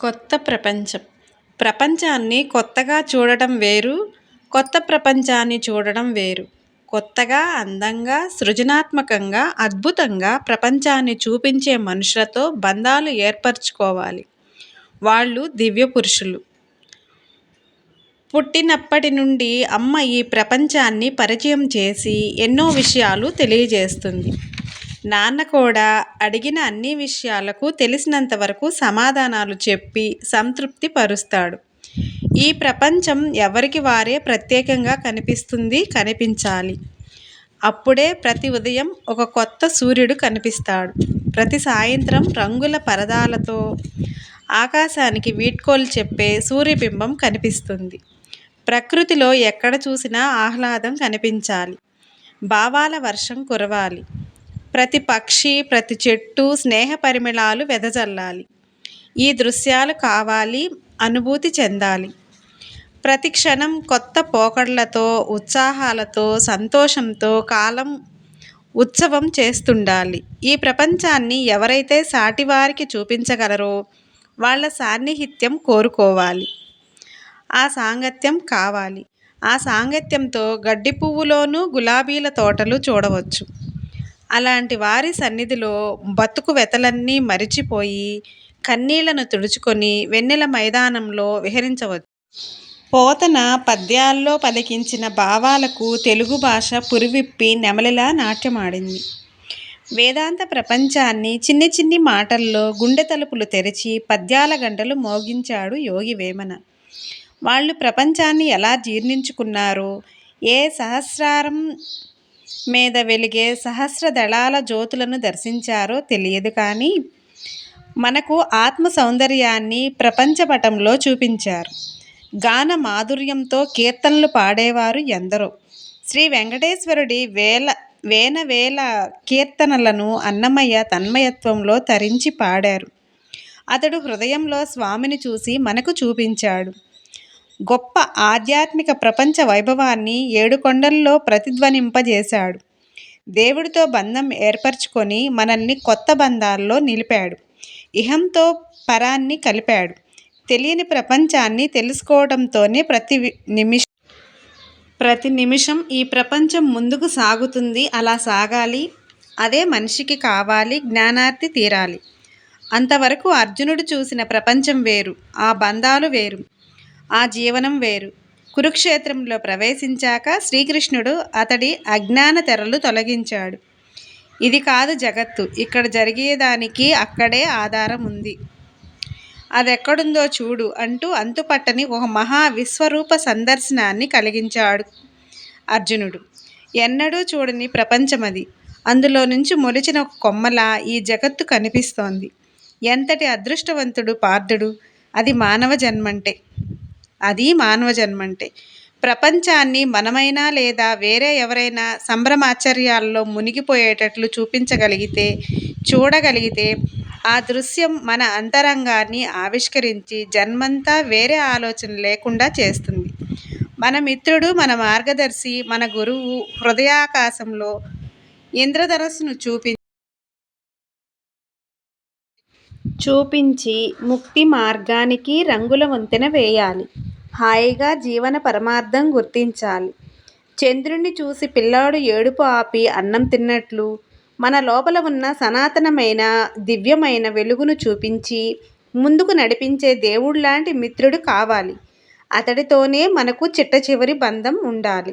కొత్త ప్రపంచం. ప్రపంచాన్ని కొత్తగా చూడటం వేరు కొత్త ప్రపంచాన్ని చూడడం వేరు. కొత్తగా అందంగా సృజనాత్మకంగా అద్భుతంగా ప్రపంచాన్ని చూపించే మనుషులతో బంధాలు ఏర్పరచుకోవాలి. వాళ్ళు దివ్య పురుషులు పుట్టినప్పటి నుండి అమ్మ ఈ ప్రపంచాన్ని పరిచయం చేసి ఎన్నో విషయాలు తెలియజేస్తుంది. నాన్న కూడా అడిగిన అన్ని విషయాలకు తెలిసినంత వరకు సమాధానాలు చెప్పి సంతృప్తి పరుస్తాడు. ఈ ప్రపంచం ఎవరికి వారే ప్రత్యేకంగా కనిపిస్తుంది కనిపించాలి. అప్పుడే ప్రతి ఉదయం ఒక కొత్త సూర్యుడు కనిపిస్తాడు. ప్రతి సాయంత్రం రంగుల పరదాలతో ఆకాశానికి వీడ్కోలు చెప్పే సూర్యబింబం కనిపిస్తుంది. ప్రకృతిలో ఎక్కడ చూసినా ఆహ్లాదం కనిపించాలి. భావాల వర్షం కురవాలి. ప్రతి పక్షి ప్రతి చెట్టు స్నేహ పరిమళాలు వెదజల్లాలి. ఈ దృశ్యాలు కావాలి అనుభూతి చెందాలి. ప్రతి క్షణం కొత్త పోకడలతో ఉత్సాహాలతో సంతోషంతో కాలం ఉత్సవం చేస్తుండాలి. ఈ ప్రపంచాన్ని ఎవరైతే సాటివారికి చూపించగలరో వాళ్ళ సాన్నిహిత్యం కోరుకోవాలి. ఆ సాంగత్యం కావాలి. ఆ సాంగత్యంతో గడ్డి పువ్వులోనూ గులాబీల తోటలు చూడవచ్చు. అలాంటి వారి సన్నిధిలో బతుకు వెతలన్నీ మరిచిపోయి కన్నీళ్ళను తుడుచుకొని వెన్నెల మైదానంలో విహరించవచ్చు. పోతన పద్యాల్లో పలికించిన భావాలకు తెలుగు భాష పురివిప్పి నెమలిలా నాట్యమాడింది. వేదాంత ప్రపంచాన్ని చిన్ని చిన్ని మాటల్లో గుండె తలుపులు తెరిచి పద్యాల గంటలు మోగించాడు యోగి వేమన. వాళ్ళు ప్రపంచాన్ని ఎలా జీర్ణించుకున్నారో ఏ సహస్రారం మీద వెలిగే సహస్ర దళాల జ్యోతులను దర్శించారో తెలియదు కానీ మనకు ఆత్మ సౌందర్యాన్ని ప్రపంచపటంలో చూపించారు. గాన మాధుర్యంతో కీర్తనలు పాడేవారు ఎందరో. శ్రీ వెంకటేశ్వరుడి వేల వేన వేల కీర్తనలను అన్నమయ్య తన్మయత్వంలో తరించి పాడారు. అతడు హృదయంలో స్వామిని చూసి మనకు చూపించాడు. గొప్ప ఆధ్యాత్మిక ప్రపంచ వైభవాన్ని ఏడుకొండల్లో ప్రతిధ్వనింపజేశాడు. దేవుడితో బంధం ఏర్పరచుకొని మనల్ని కొత్త బంధాల్లో నిలిపాడు. ఇహంతో పరాన్ని కలిపాడు. తెలియని ప్రపంచాన్ని తెలుసుకోవడంతోనే ప్రతి నిమిషం ప్రతి నిమిషం ఈ ప్రపంచం ముందుకు సాగుతుంది. అలా సాగాలి. అదే మనిషికి కావాలి. జ్ఞానార్థి తీరాలి. అంతవరకు అర్జునుడు చూసిన ప్రపంచం వేరు. ఆ బంధాలు వేరు. ఆ జీవనం వేరు. కురుక్షేత్రంలో ప్రవేశించాక శ్రీకృష్ణుడు అతడి అజ్ఞాన తెరలు తొలగించాడు. ఇది కాదు జగత్తు. ఇక్కడ జరిగేదానికి అక్కడే ఆధారం ఉంది. అదెక్కడుందో చూడు అంటూ అంతుపట్టని ఒక మహా విశ్వరూప సందర్శనాన్ని కలిగించాడు అర్జునుడు. ఎన్నడూ చూడని ప్రపంచమది. అందులో నుంచి మొలిచిన ఒక కొమ్మలా ఈ జగత్తు కనిపిస్తోంది. ఎంతటి అదృష్టవంతుడు పార్థుడు. అది మానవ జన్మంటే. అది మానవ జన్మంటే ప్రపంచాన్ని మనమైనా లేదా వేరే ఎవరైనా సంభ్రమాచర్యాల్లో మునిగిపోయేటట్లు చూపించగలిగితే చూడగలిగితే ఆ దృశ్యం మన అంతరంగాన్ని ఆవిష్కరించి జన్మంతా వేరే ఆలోచన లేకుండా చేస్తుంది. మన మిత్రుడు మన మార్గదర్శి మన గురువు హృదయాకాశంలో ఇంద్రధనస్సును చూపి చూపించి ముక్తి మార్గానికి రంగుల వంతెన వేయాలి. హాయిగా జీవన పరమార్థం గుర్తించాలి. చంద్రుణ్ణి చూసి పిల్లాడు ఏడుపు ఆపి అన్నం తిన్నట్లు మన లోపల ఉన్న సనాతనమైన దివ్యమైన వెలుగును చూపించి ముందుకు నడిపించే దేవుడు లాంటి మిత్రుడు కావాలి. అతడితోనే మనకు చిట్ట చివరి బంధం ఉండాలి.